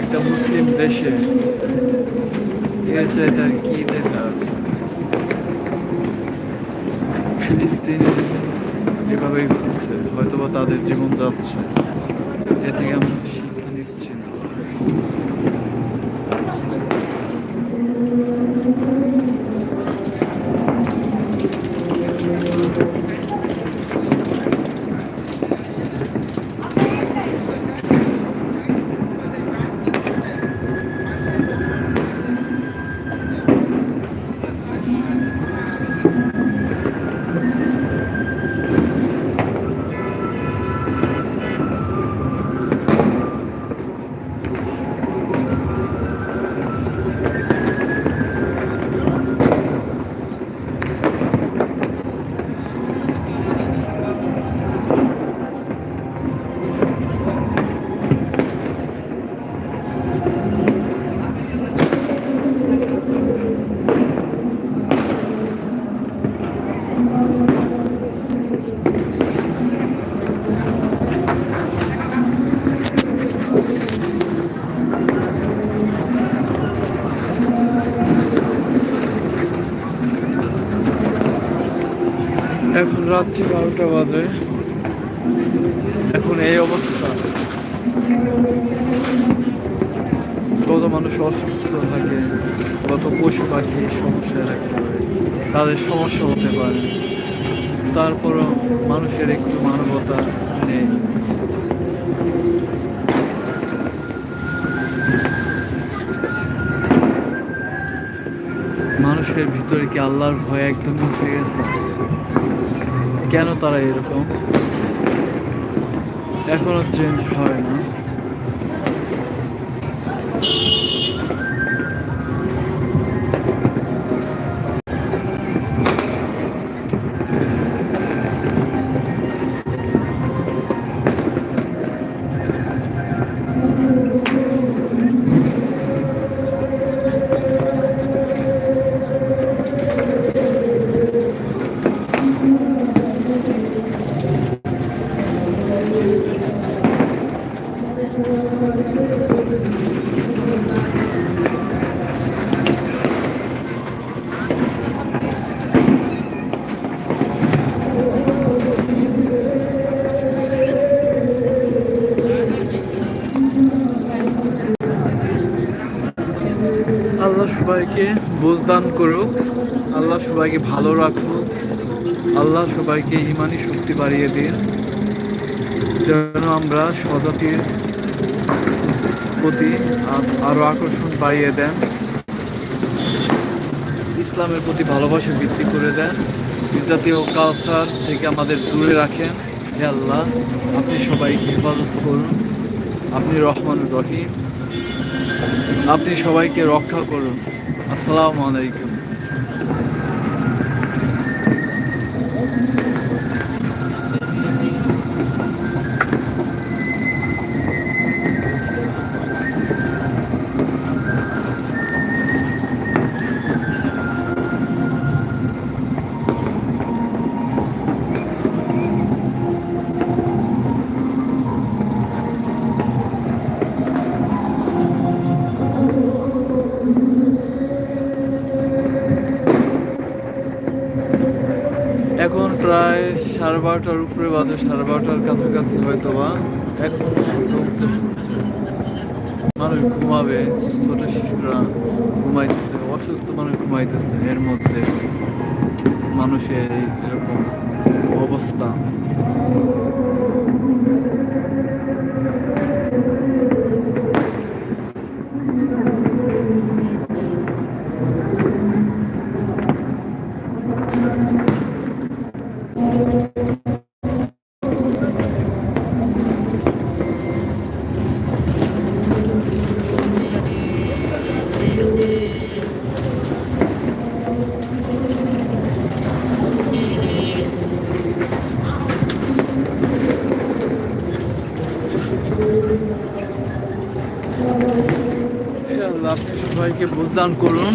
একটা মুসলিম দেশে। এর চাইতে আর কি দেখা আছে? ফিলিস্তিন, এভাবেই ফুটছে হয়তোবা তাদের জীবন যাচ্ছে এ থেকে আমরা শিক্ষা নিচ্ছি না। এখন রাত্রি বারোটা বাজে। এখন এই অবস্থা। কত মানুষ অসুস্থ থাকে কত পশু পাখি সমস্যায় রাখতে পারে। তাদের সমস্যা হতে পারে। তারপরও মানুষের একটু মানবতা নেই। মানুষের ভিতরে কি আল্লাহর ভয় একদম উঠে গেছে? কেন তারা এরকম? এখনও চেঞ্জ হয় না। আল্লাহ সবাইকে বুঝদান করুক, আল্লাহ সবাইকে ভালো রাখুক, আল্লাহ সবাইকে ইমানি শক্তি বাড়িয়ে দিন, যেন আমরা স্বজাতির প্রতি আরও আকর্ষণ বাড়িয়ে দেন, ইসলামের প্রতি ভালোবাসা বৃদ্ধি করে দেন, বিজাতীয় কালচার থেকে আমাদের দূরে রাখেন। হে আল্লাহ, আপনি সবাইকে হেফাজত করুন। আপনি রহমান রহিম। আপনি সবাইকে রক্ষা করুন। আসসালামু আলাইকুম। এখন প্রায় সাড়ে বারোটার উপরে বাজে, সাড়ে বারোটার কাছাকাছি হয়তো বা। এখন ফুটছে মানুষ ঘুমাবে, ছোট শিশুরা ঘুমাইতেছে, অসুস্থ মানুষ ঘুমাইতেছে, এর মধ্যে মানুষের এরকম অবস্থা হে আল্লাহ আপনি সবাইকে বুঝদান করুন।